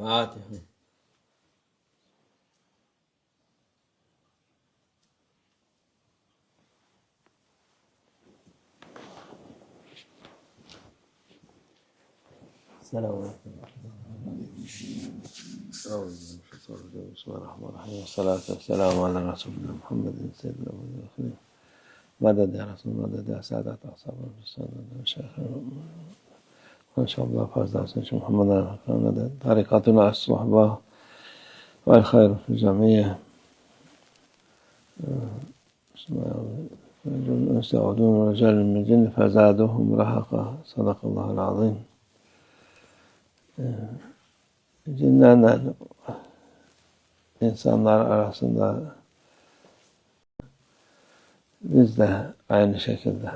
Fatiha. السلام عليكم. بسم الله الرحمن الرحيم والصلاة والسلام على رسولنا محمد سيدنا الأولين والآخرين مدد يا رسول مدد يا سادة أصحاب السنة وشيخنا İnşallah fazlasını için Muhammed Aleyhisselam'a da tarikatına as-sohbah vel hayr fil camiye. Sa'udun recelun min cinni fezaduhum rahaka. Sadakallahul azim. Cinlerle insanlar arasında biz de aynı şekilde.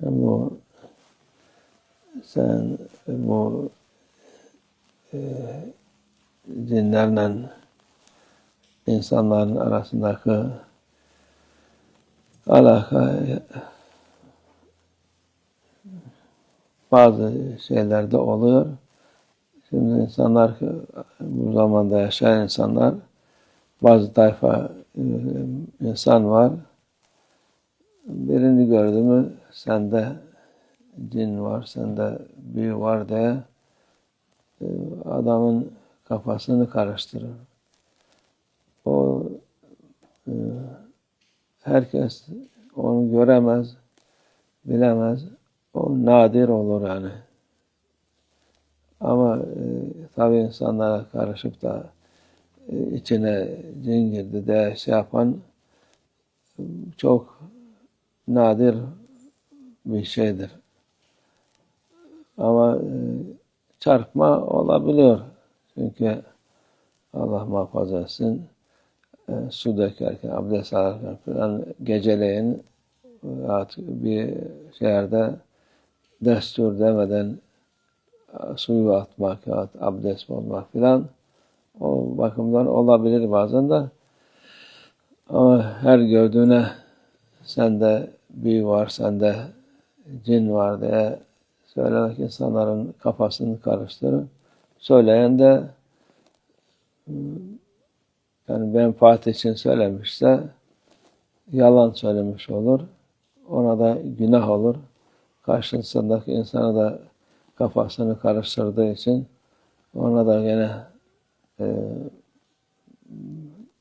Bu sen bu e, cinlerle insanların arasındaki alaka bazı şeylerde oluyor. Şimdi insanlar bu zamanda yaşayan insanlar bazı tayfa e, insan var. Birini gördü mü sende cin var, sende büyü var diye e, adamın kafasını karıştırır. O e, herkes onu göremez, bilemez. O nadir olur yani. Ama e, tabi insanlara karışıp da e, içine cin girdi de şey yapan çok nadir bir şeydir. Ama e, çarpma olabiliyor. Çünkü Allah muhafaza etsin e, su dökerken, abdest alırken falan geceleyin bir yerde destur demeden suyu atmak, abdest olmak filan o bakımdan olabilir bazen de ama her gördüğüne sende büyü var, sende cin var diye söylemek insanların kafasını karıştırır. Söyleyen de yani menfaat için söylemişse yalan söylemiş olur. Ona da günah olur. Karşısındaki insana da kafasını karıştırdığı için ona da gene e,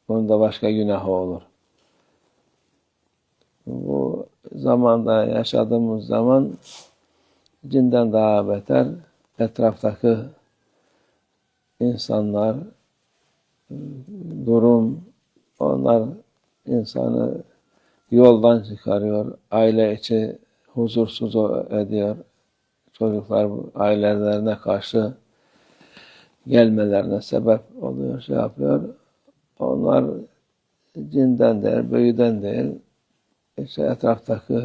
bunun da başka günahı olur. Bu zamanda yaşadığımız zaman cinden daha beter etraftaki insanlar durum onlar insanı yoldan çıkarıyor. Aile içi huzursuz ediyor çocuklar ailelerine karşı gelmelerine sebep oluyor, şey yapıyor. Onlar cinden değil, büyüden değil, işte etraftaki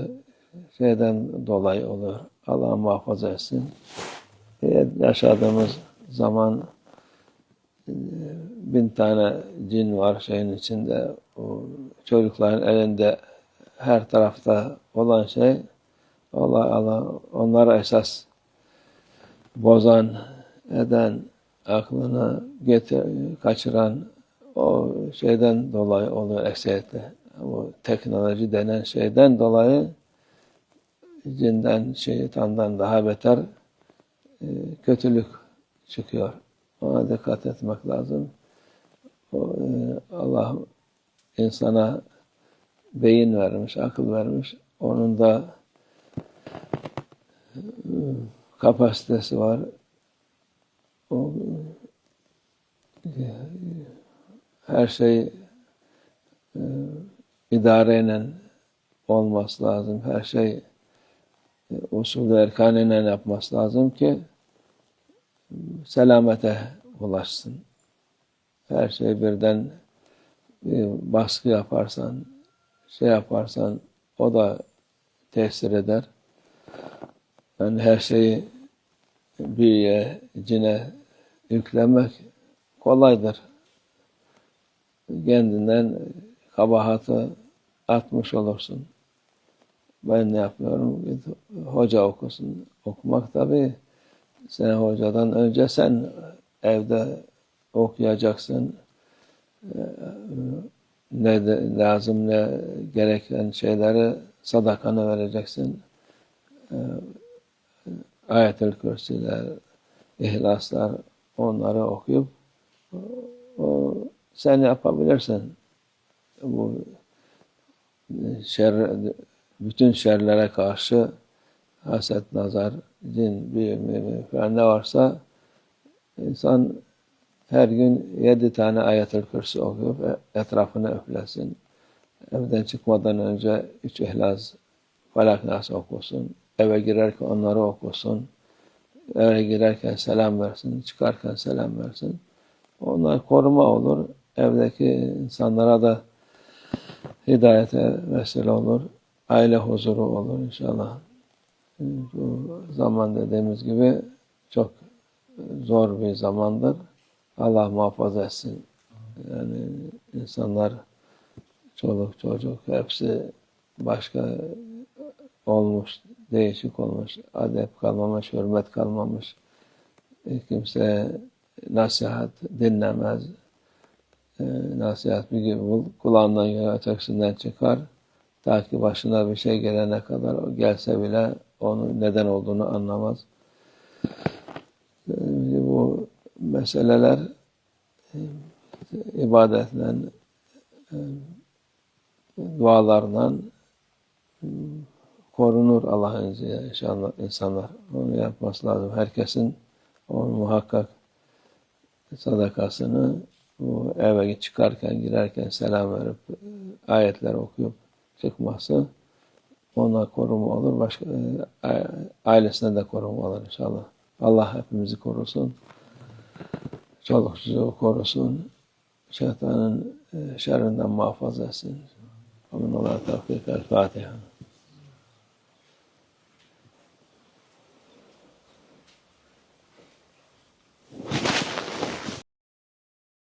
şeyden dolayı oluyor. Allah muhafaza etsin. Yaşadığımız zaman bin tane cin var şeyin içinde. O çocukların elinde her tarafta olan şey Allah Allah onlara esas bozan, eden, aklını getir, kaçıran o şeyden dolayı oluyor ekseriyetle. Bu teknoloji denen şeyden dolayı cinden, şeytandan daha beter e, kötülük çıkıyor. Ona dikkat etmek lazım. E, Allah insana beyin vermiş, akıl vermiş. Onun da kapasitesi var. O, her şey e, idareyle olması lazım. Her şey e, usul erkanıyla yapması lazım ki selamete ulaşsın. Her şey birden e, baskı yaparsan, şey yaparsan o da tesir eder. Yani her şeyi büyüye, cine yüklemek kolaydır. Kendinden kabahatı atmış olursun. Ben ne yapıyorum? Hoca okusun. Okumak tabi sen hocadan önce sen evde okuyacaksın. Ee, Ne lazım ne gereken şeyleri sadakanı vereceksin. Ee, Ayet-el Kürsiler, İhlaslar onları okuyup o, sen yapabilirsin. Bu şer, bütün şerlere karşı haset, nazar, cin, mümin falan ne varsa insan her gün yedi tane ayet-el kürsi okuyup e- etrafını öflesin. Evden çıkmadan önce üç ihlas, falak nas okusun. Eve girerken onları okusun. Eve girerken selam versin, çıkarken selam versin. Onlar koruma olur. Evdeki insanlara da hidayete vesile olur. Aile huzuru olur inşallah. Bu zaman dediğimiz gibi çok zor bir zamandır. Allah muhafaza etsin. Yani insanlar çoluk çocuk hepsi başka olmuş, değişik olmuş, adep kalmamış, hürmet kalmamış. E, Kimse nasihat dinlemez. E, nasihat bir gibi kulağından ya ötekisinden çıkar. Ta ki başına bir şey gelene kadar o gelse bile onun neden olduğunu anlamaz. E, bu meseleler e, ibadetle, e, dualarla e, korunur Allah'ın izniyle inşallah insanlar. Onu yapması lazım. Herkesin onun muhakkak sadakasını bu eve çıkarken girerken selam verip ayetler okuyup çıkması ona koruma olur. Başka e, ailesine de koruma olur inşallah. Allah hepimizi korusun. Çoluk çocuğu korusun. Şeytanın e, şerrinden muhafaza etsin. Amin. Allah tevfik. El Fatiha.